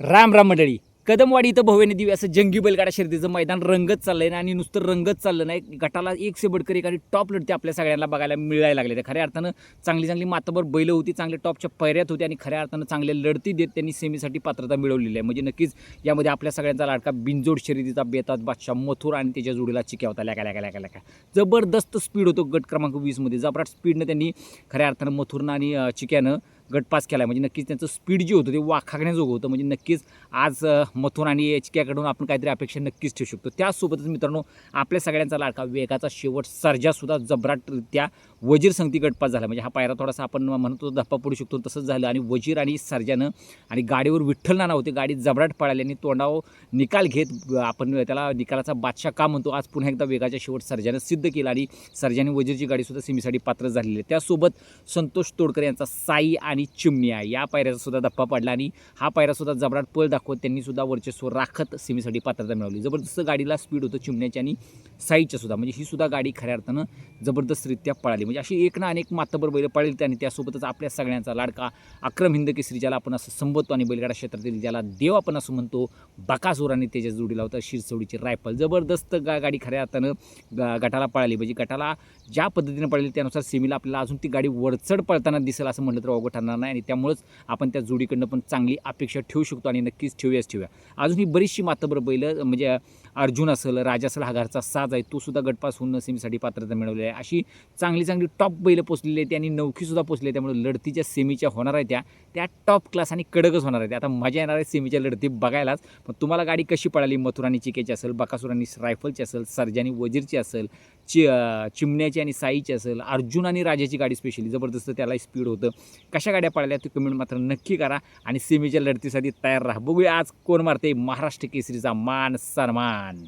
राम राम मंडळी. कदमवाडी इथं भव्याने दिव्य असं जंगी बैलगाडा शर्यतीचं मैदान रंगत चाललंय ना आणि नुसतं रंगत चाललं नाही. गटाला एक से बडकर एक आणि टॉप लढते आपल्या सगळ्यांना बघायला मिळायला लागले खऱ्या अर्थानं चांगली चांगली मातबर बैल होती चांगल्या टॉपच्या पैऱ्यात होती आणि खऱ्या अर्थानं चांगल्या लढती देत त्यांनी सेमीसाठी पात्रता मिळवलेली आहे. म्हणजे नक्कीच यामध्ये आपल्या सगळ्यांचा लाडका बिनजोड शर्यतीचा बेतात बादशाह मथुर आणि त्याच्या जोडीला चिक्या होता. लॅका लॅका लॅका लॅका जबरदस्त स्पीड होतो गट क्रमांक वीसमध्ये. जबराट स्पीडनं त्यांनी खऱ्या अर्थानं मथुरनं आणि चिक्यानं गटपास केला म्हणजे नक्कीच त्यांचं स्पीड जे होतं ते वाखागण्याजोगं होतं. म्हणजे नक्कीच आज अ, मथुर आणि केकडून आपण काहीतरी अपेक्षा नक्कीच ठेवू शकतो. त्यासोबतच मित्रांनो आपल्या सगळ्यांचा लाडका वेगाचा शेवट सर्जासुद्धा जबराटरित्या वजीर संगती गटपास झाला. म्हणजे हा पायरा थोडासा आपण म्हणतो धप्पा पडू शकतो तसंच झालं. आणि वजीर आणि सर्जानं आणि गाडीवर विठ्ठल नाना होते गाडी जबराट पळाली आणि तोंडावर निकाल घेत आपण त्याला निकालाचा बादशाह का म्हणतो आज पुन्हा एकदा वेगाच्या शेवट सर्जानं सिद्ध केला. आणि सर्जाने वजीरची गाडीसुद्धा सेमीसाठी पात्र झालेली आहे. त्यासोबत संतोष तोडकर यांचा साई आणि चिमण्या. या पायऱ्याचा सुद्धा धप्पा पडला आणि हा पायऱ्यासुद्धा जबराट पळ दाखवत त्यांनी सुद्धा वर्चस्व राखत सेमीसाठी पात्रता मिळवली. जबरदस्त गाडीला स्पीड होतं चिमण्याची आणि साईडच्या सुद्धा. म्हणजे ही सुद्धा गाडी खऱ्या अर्थानं जबरदस्तरित्या पळाली. म्हणजे अशी एक ना अनेक मातबर बैल पळली आणि त्यासोबतच आपल्या सगळ्यांचा लाडका अक्रम हिंद केसरी ज्याला आपण असं संबोधतो आणि बैलगाडा क्षेत्रातील ज्याला देव आपण असं म्हणतो बकासुराने आणि त्याच्या जोडीला होता शिरसवडीची रायफल. जबरदस्त गा गाडी खऱ्या अर्थानं गटाला पळाली. म्हणजे गटाला ज्या पद्धतीने पळाली त्यानुसार सेमीला आपल्याला अजून ती गाडी वरचढ पळताना दिसेल असं म्हटलं तर अवघड ठरणार नाही आणि त्यामुळंच आपण त्या जोडीकडनं पण चांगली अपेक्षा ठेवू शकतो आणि नक्कीच ठेवूयाच ठेवूया. अजून ही बरीचशी मातबर बैल म्हणजे अर्जुन असेल राजा असेल हा घरचा साज आहे तो सुद्धा गटपास होऊन सेमीसाठी पात्रता मिळवलेली आहे. अशी चांगली चांगली टॉप बैल पोचलेली आहे आणि नौकीसुद्धा पोचली आहे त्यामुळे लढतीच्या सेमीच्या होणार आहे त्या. त्या टॉप क्लास आणि कडकच होणार आहेत. आता मजा येणार आहे सेमीच्या लढती बघायलाच. पण तुम्हाला गाडी कशी पळाली? मथुरानी चिकेची असेल बकासुरानी रायफलची असेल सर्जानी वजीरची असेल चि चिमण्याची आणि साईची असेल अर्जुन आणि राजाची गाडी स्पेशली जबरदस्त त्याला स्पीड होतं. कशा गाड्या पाळल्या ते कमेंट मात्र नक्की करा आणि सेमीच्या लढतीसाठी तयार राहा. बघूया आज कोण मारते महाराष्ट्र केसरीचा मान सन्मान